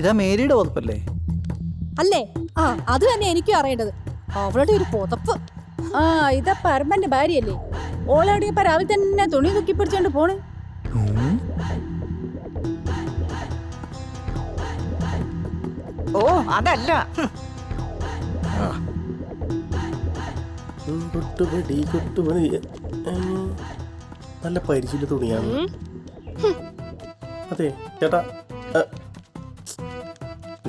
ഇതാ മേരിയുടെ പുതപ്പല്ലേ അല്ലേ? ആ അത് തന്നെ എനിക്കും അറിയേണ്ടത്. അവളുടെ ഒരു പുതപ്പ്. ആ ഇതാ പരമന്റെ ഭാര്യയല്ലേ? ഓളവിടെ ഇപ്പൊ രാവിലെ തന്നെ തുണി തൂക്കി പിടിച്ചോണ്ട് പോണ്. ഓ അതല്ല. ഹും. കൊട്ടുപടി കൊട്ടുപടി നല്ല പരിശീലന തുണിയാണ്. അതെ ചേട്ടാ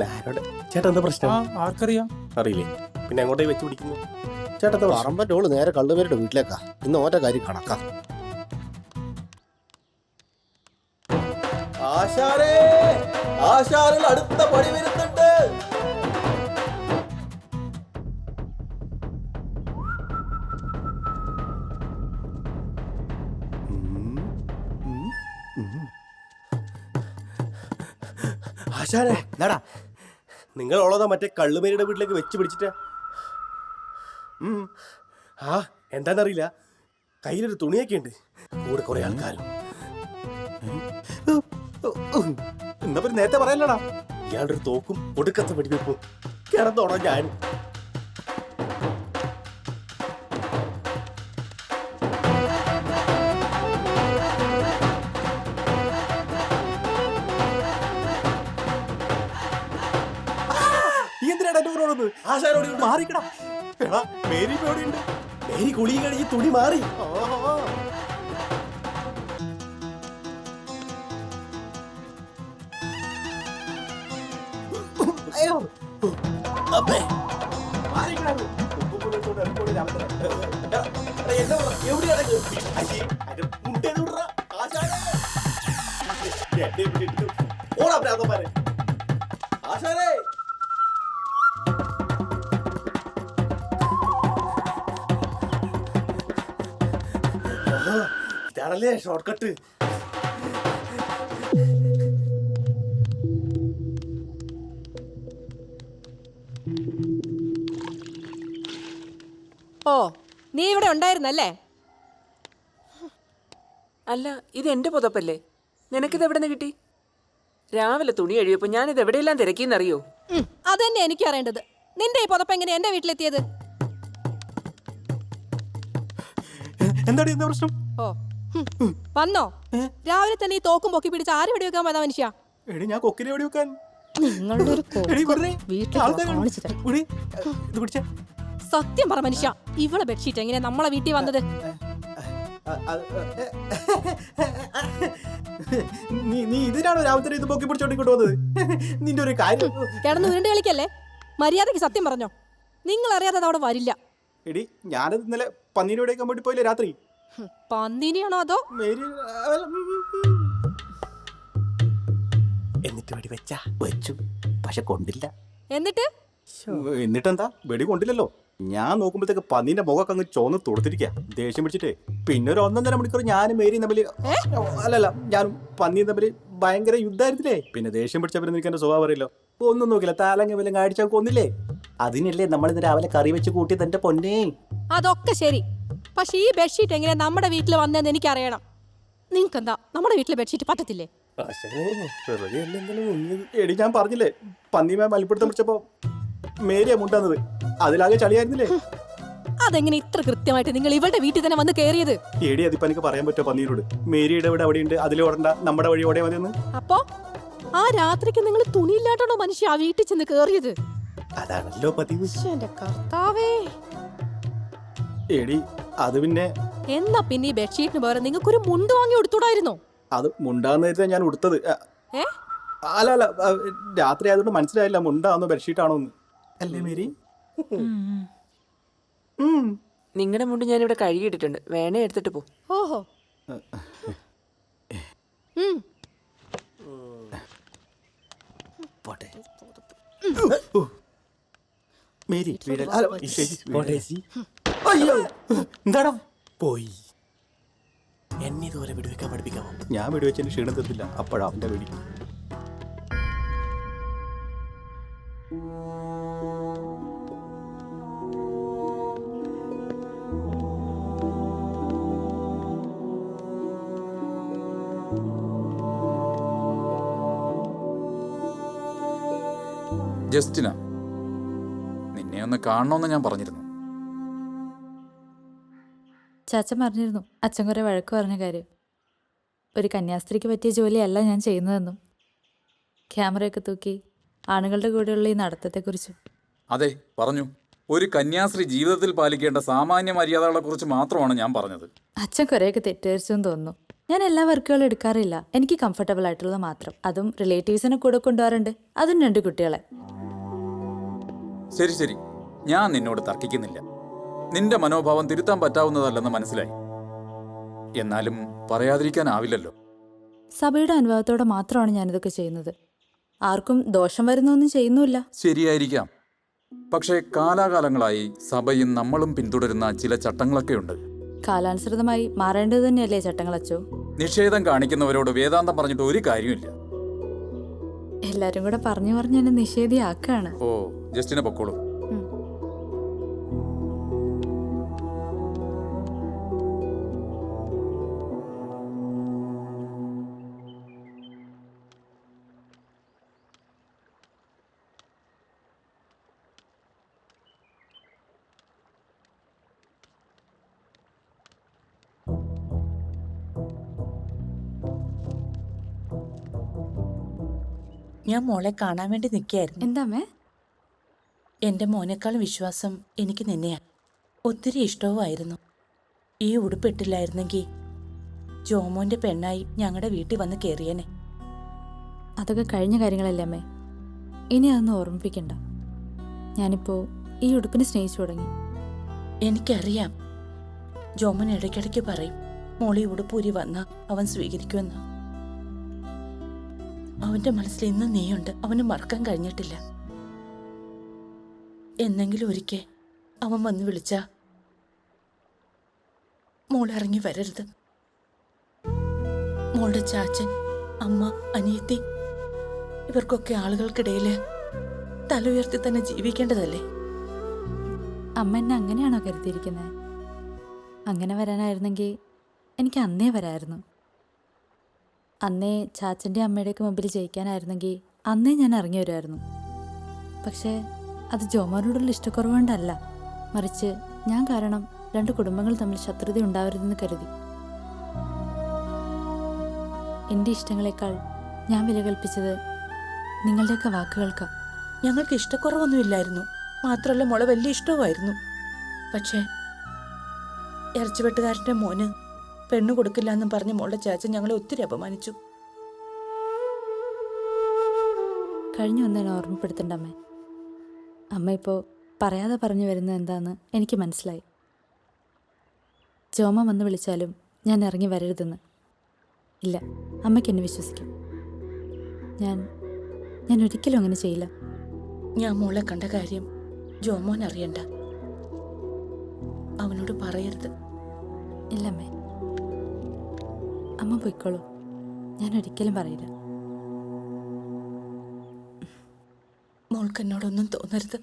അ, ചേട്ടൻ ചേട്ടാ എന്താ പ്രശ്നം? ആർക്കറിയാം. അറിയില്ലേ? പിന്നെ അങ്ങോട്ടേ വെച്ച് പിടിക്കുന്നു? ചേട്ടാ എന്താ പ്രശ്നം? ഓൾ നേരെ കള്ളുപേരുടെ വീട്ടിലേക്കാ. ഇന്ന് ഓന്റെ കാര്യം കണക്കാ. ആശാരേ ആശാരിൽ അടുത്ത പണി വരുന്നുണ്ട്. ആശാരേ എന്താടാ നിങ്ങൾ ഉള്ളതാ മറ്റേ കള്ളുമേരിയുടെ വീട്ടിലേക്ക് വെച്ച് പിടിച്ചിട്ട്. ആ എന്താന്നറിയില്ല കയ്യിലൊരു തുണിയൊക്കെ ഉണ്ട് കൂടെ കുറെ ആൾക്കാരും എന്നാ പിന്നെ നേരത്തെ പറയല്ലടാ ഇയാളുടെ ഒരു തോക്കും ഒടുക്കത്തെ വെടിവെപ്പും കിടന്നോടാ ഞാൻ എന്തിനാണ് ആശാരോടി മാറിക്കടാ. എടാ മേരി മേരി കുളി കഴിഞ്ഞ് തുണി മാറി. അയ്യോ. മാറിക്കടാ നീ. ഉപ്പും കൂടെ ഇതാണല്ലേ ഷോർട്ട് കട്ട് ഓ നീ ഇവിടെ ഉണ്ടായിരുന്നല്ലേ? അല്ല ഇത് എന്റെ പുതപ്പല്ലേ? നിനക്കിത് എവിടെ നിന്ന് കിട്ടി? രാവിലെ തുണി കഴിയപ്പോ ഞാനിത് എവിടെയെല്ലാം തിരക്കിന്ന് അറിയോ അത് തന്നെ എനിക്ക് അറിയേണ്ടത്. നിന്റെ ഈ പുതപ്പ് എങ്ങനെ എന്റെ വീട്ടിലെത്തിയത്? എന്താണ് എന്താ പ്രശ്നം? ഓ വന്നോ. രാവിലെ തന്നെ ഈ തോക്കും പൊക്കി പിടിച്ച് ആര് വെടിവെക്കാൻ വന്ന മനുഷ്യ? എടി ഞാൻ കൊക്കിനെ എവിടെ വെക്കാൻ നിങ്ങളുടെ ഒരു വീട്ടിൽ സത്യം പറ മനുഷ്യ ഇവളെ ബെഡ്ഷീറ്റ് എങ്ങനെ നമ്മളെ വീട്ടിൽ വന്നത്? നീ നീ ഇതിനാണോ രാവിലെ ഇത് പൊക്കി പിടിച്ചോണ്ടിങ്ങോട്ട് വന്നത്? നിന്റെ ഒരു കാര്യം. കിടന്ന് കളിക്കല്ലേ? മര്യാദയ്ക്ക് സത്യം പറഞ്ഞോ. നിങ്ങൾ അറിയാതെ അത് അവിടെ വരില്ല. എടി ഞാനത് ഇന്നലെ പന്നീരോടെ വേണ്ടി പോയില്ലേ രാത്രി? പന്നിനെയാണോ അതോ? എന്നിട്ട് വെടി വെച്ചാ? വെച്ചു. പക്ഷെ കൊണ്ടില്ല. എന്നിട്ട്? എന്നിട്ടെന്താ? വെടി കൊണ്ടില്ലല്ലോ. ഞാൻ നോക്കുമ്പോഴത്തേക്ക് പന്നീന്റെ മുഖമൊക്കെ അങ്ങ് ചോന്ന് തൊടുത്തിരിക്കുക ദേഷ്യം പിടിച്ചിട്ട്. പിന്നെ ഒരു ഒന്നൊന്നര മണിക്കൂർ ഞാനും മേരിയും തമ്മിൽ അല്ലല്ല ഞാനും പന്നിയും തമ്മിൽ ഭയങ്കര യുദ്ധമായിരുന്നില്ലേ? പിന്നെ ദേഷ്യം പിടിച്ചപ്പോൾ എനിക്ക് എന്റെ സ്വഭാവം അറിയില്ലോ? ഒന്നും നോക്കില്ല. താലങ്ങ വല്ലതും കാഴ്ച കൊന്നില്ലേ? അതിനല്ലേ നമ്മൾ ഇന്ന് രാവിലെ കറി വെച്ച് കൂട്ടി തന്റെ പൊന്നേ. അതൊക്കെ ശരി. പക്ഷെ ഈ ബെഡ്ഷീറ്റ് എങ്ങനെ നമ്മുടെ വീട്ടിൽ വന്നതെന്ന് എനിക്കറിയണം. നിങ്ങൾക്ക് എന്താ നമ്മുടെ വീട്ടിലെ ബെഡ്ഷീറ്റ് പറ്റത്തില്ലേ? എടി ഞാൻ പറഞ്ഞില്ലേ പന്നിമേ മൽപ്പിടുത്തം പിടിച്ചപ്പോ മേരിയാ മുണ്ടാന്നത്. അതിലാകെ ചളിയായിരുന്നില്ലേ? അതെങ്ങനെ ഇത്ര കൃത്യമായിട്ട് നിങ്ങൾ ഇവളുടെ വീട്ടിൽ തന്നെ വന്ന് കയറിയത്? എടി അതിപ്പോ എനിക്ക് പറയാൻ പറ്റുമോ പന്നീരോട് മേരിയുടെ ഇവിടെ അവിടെയുണ്ട് അതിൽ ഓടണ്ട നമ്മുടെ വഴി ഓടേ മതിയെന്ന്. അപ്പോ ആ രാത്രിക്ക് നിങ്ങൾ തുണിയില്ലാട്ടാണോ മനുഷ്യ ആ വീട്ടിൽ ചെന്ന് കയറിയത്? അതാണല്ലോ പതിവ്. എന്റെ കർത്താവേ. എടി അത് പിന്നെ എന്നാ പിന്നെ ഈ ബെഡ്ഷീറ്റിന് പകരം നിങ്ങൾക്ക് ഒരു മുണ്ട് വാങ്ങി കൊടുത്തൂടായിരുന്നോ അത് മുണ്ടാന്ന് ഞാൻ ഉടുത്തത്. ഏ? അല്ല അല്ല രാത്രി ആയതുകൊണ്ട് മനസ്സിലായില്ല മുണ്ടാണോ ബെഡ്ഷീറ്റ് ആണോ എന്ന് അല്ലേ മേരി. നിങ്ങളുടെ മുണ്ട് ഞാൻ ഇവിടെ കഴുകിയിട്ടിട്ടുണ്ട്. വേണേ എടുത്തിട്ട് പോ. ഓഹോ. പോട്ടെ. മേരി അയ്യോ. എന്താടാ? പോയി. എന്നെ ഇതുപോലെ വെടിവെക്കാൻ പഠിപ്പിക്കാമോ ഞാൻ വെടിവെച്ചതിന് ക്ഷീണം തീർത്തില്ല അപ്പോഴാ അവന്റെ വെടി ജസ്റ്റിന നിന്നെ ഒന്ന് കാണണമെന്ന് ഞാൻ പറഞ്ഞിരുന്നു. ചാച്ചൻ പറഞ്ഞിരുന്നു. അച്ഛൻ കുറെ വഴക്ക് പറഞ്ഞ കാര്യം. ഒരു കന്യാസ്ത്രീക്ക് പറ്റിയ ജോലിയല്ല ഞാൻ ചെയ്യുന്നതെന്നും. ക്യാമറയൊക്കെ തൂക്കി ആണുങ്ങളുടെ കൂടെയുള്ള ഈ നടത്തത്തെക്കുറിച്ചും. അതെ പറഞ്ഞു. ഒരു കന്യാസ്ത്രീ ജീവിതത്തിൽ പാലിക്കേണ്ട സാമാന്യ മര്യാദകളെ കുറിച്ച് മാത്രമാണ് ഞാൻ പറഞ്ഞത്. അച്ഛൻ കുറേയൊക്കെ തെറ്റിദ്ധരിച്ചെന്ന് തോന്നുന്നു. ഞാൻ എല്ലാ വർക്കുകളും എടുക്കാറില്ല. എനിക്ക് കംഫർട്ടബിൾ ആയിട്ടുള്ളത് മാത്രം. അതും റിലേറ്റീവ്സിനെ കൂടെ കൊണ്ടുപോകാറുണ്ട്. അതും രണ്ട് കുട്ടികളെ. ശരി ശരി. ഞാൻ നിന്നോട് തർക്കിക്കുന്നില്ല. നിന്റെ മനോഭാവം തിരുത്താൻ പറ്റാവുന്നതല്ലെന്ന് മനസ്സിലായി. എന്നാലും പറയാതിരിക്കാനാവില്ലല്ലോ. സഭയുടെ അനുഭവത്തോടെ മാത്രമാണ് ഞാനിതൊക്കെ ചെയ്യുന്നത്. ആർക്കും ദോഷം വരുന്നൊന്നും ചെയ്യുന്നുമില്ല. ശരിയായിരിക്കാം. പക്ഷേ കാലാകാലങ്ങളായി സഭയും നമ്മളും പിന്തുടരുന്ന ചില ചട്ടങ്ങളൊക്കെ ഉണ്ട് കാലാനുസൃതമായി മാറേണ്ടത് തന്നെയല്ലേ ചട്ടങ്ങൾ അച്ചോ? നിഷേധം കാണിക്കുന്നവരോട് വേദാന്തം പറഞ്ഞിട്ട് ഒരു കാര്യമില്ല എല്ലാരും കൂടെ പറഞ്ഞു പറഞ്ഞ് എന്നെ നിഷേധിയാക്കാണ് ഓ ജസ്റ്റിനെ പൊക്കോളൂ. ഞാൻ മോളെ കാണാൻ വേണ്ടി നിൽക്കുകയായിരുന്നു. എന്താമേ എന്റെ മോനേക്കാളും വിശ്വാസം എനിക്ക് നിന്നെയാണ് ഒത്തിരി ഇഷ്ടവുമായിരുന്നു. ഈ ഉടുപ്പിട്ടില്ലായിരുന്നെങ്കിൽ ജോമോന്റെ പെണ്ണായി ഞങ്ങളുടെ വീട്ടിൽ വന്ന് കയറിയനെ. അതൊക്കെ കഴിഞ്ഞ കാര്യങ്ങളല്ലേ അമ്മേ? ഇനി അതൊന്നും ഓർമ്മിപ്പിക്കണ്ട. ഞാനിപ്പോ ഈ ഉടുപ്പിനെ സ്നേഹിച്ചു തുടങ്ങി. എനിക്കറിയാം. ജോമൻ ഇടയ്ക്കിടയ്ക്ക് പറയും മോളി ഉടുപ്പൂരി വന്ന അവൻ സ്വീകരിക്കുമെന്ന്. അവന്റെ മനസ്സിൽ ഇന്ന് നീയുണ്ട്. അവന് മറക്കാൻ കഴിഞ്ഞിട്ടില്ല. എന്നെങ്കിലും ഒരിക്കൽ അവൻ വന്ന് വിളിച്ച മോൾ ഇറങ്ങി വരരുത്. മോളുടെ ചാച്ചൻ അമ്മ അനിയത്തി ഇവർക്കൊക്കെ ആളുകൾക്കിടയിൽ തല ഉയർത്തി തന്നെ ജീവിക്കേണ്ടതല്ലേ? അമ്മ എന്നെ അങ്ങനെയാണോ കരുതിയിരിക്കുന്നത് അങ്ങനെ വരാനായിരുന്നെങ്കിൽ എനിക്ക് അന്നേ വരായിരുന്നു. അന്നേ ചാച്ചന്റെ അമ്മയുടെയൊക്കെ മുമ്പിൽ ജയിക്കാനായിരുന്നെങ്കിൽ അന്നേ ഞാൻ ഇറങ്ങി വരുമായിരുന്നു. പക്ഷേ അത് ജോമോനോടുള്ള ഇഷ്ടക്കുറവുകൊണ്ടല്ല. മറിച്ച് ഞാൻ കാരണം രണ്ട് കുടുംബങ്ങൾ തമ്മിൽ ശത്രുത ഉണ്ടാവരുതെന്ന് കരുതി. എന്റെ ഇഷ്ടങ്ങളെക്കാൾ ഞാൻ വില കൽപ്പിച്ചത് നിങ്ങളുടെയൊക്കെ വാക്കുകൾക്ക്. ഞങ്ങൾക്ക് ഇഷ്ടക്കുറവൊന്നുമില്ലായിരുന്നു. മാത്രമല്ല മുള വലിയ ഇഷ്ടവുമായിരുന്നു. പക്ഷേ ഇറച്ചിവെട്ടുകാരന്റെ മോന് പെണ്ണു കൊടുക്കില്ല എന്നും പറഞ്ഞ് മോളുടെ ചാച്ചൻ ഞങ്ങളെ ഒത്തിരി അപമാനിച്ചു. കഴിഞ്ഞു വന്നതിനെ ഓർമ്മപ്പെടുത്തണ്ട അമ്മേ അമ്മ ഇപ്പോൾ പറയാതെ പറഞ്ഞു വരുന്നത് എന്താന്ന് എനിക്ക് മനസ്സിലായി. ജോമ വന്ന് വിളിച്ചാലും ഞാൻ ഇറങ്ങി വരരുതെന്ന്. ഇല്ല അമ്മയ്ക്ക് എന്നെ വിശ്വസിക്കാം. ഞാൻ ഞാൻ ഒരിക്കലും അങ്ങനെ ചെയ്യില്ല. ഞാൻ മോളെ കണ്ട കാര്യം ജോമോൻ അറിയണ്ട അവനോട് പറയരുത്. ഇല്ല അമ്മേ പൊയ്ക്കോളൂ. ഞാൻ ഒരിക്കലും പറയില്ല. മോൾക്ക് എന്നോടൊന്നും തോന്നരുത്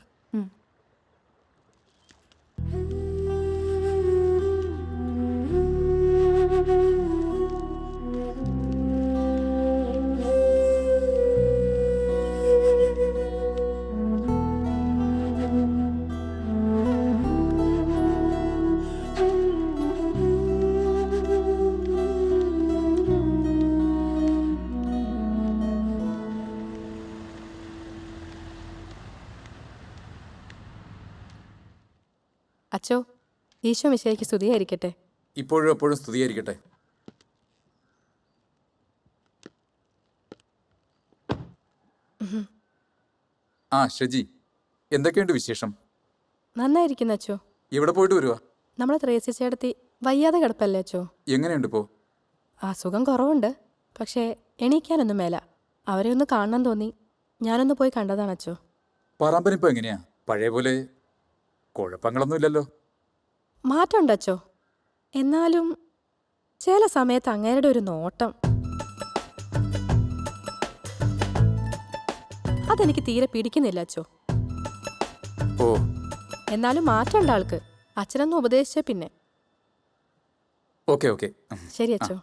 അച്ചോ ഈശോ മിശയ്ക്ക് സ്തുതിയായിരിക്കട്ടെ. ഇപ്പോഴും എപ്പോഴും സ്തുതിയായിരിക്കട്ടെ. ആ ഷജി എന്തൊക്കെയുണ്ട് വിശേഷം? നന്നായിരിക്കുന്നു അച്ചോ. എവിടെ പോയിട്ട് വരുവാ? നമ്മളെ ചേട്ടത്തി വയ്യാതെ കിടപ്പല്ലേ അച്ചോ? എങ്ങനെയുണ്ട് ഇപ്പോ? അസുഖം കുറവുണ്ട്. പക്ഷേ എണീക്കാനൊന്നും മേല. അവരെ ഒന്ന് കാണണം തോന്നി ഞാനൊന്ന് പോയി കണ്ടതാണ് അച്ചോ. പറമ്പനിപ്പോ എങ്ങനെയാ? പഴയ പോലെ കുഴപ്പങ്ങളൊന്നുമില്ലല്ലോ. മാറ്റമുണ്ടച്ചോ? എന്നാലും ചില സമയത്ത് അങ്ങേരുടെ ഒരു നോട്ടം. അതെനിക്ക് തീരെ പിടിക്കുന്നില്ല അച്ചോ ഓ. എന്നാലും മാറ്റമുണ്ട് ആൾക്ക്. അച്ഛനൊന്ന് ഉപദേശിച്ച പിന്നെ. Okay okay. ശരി അച്ചോ.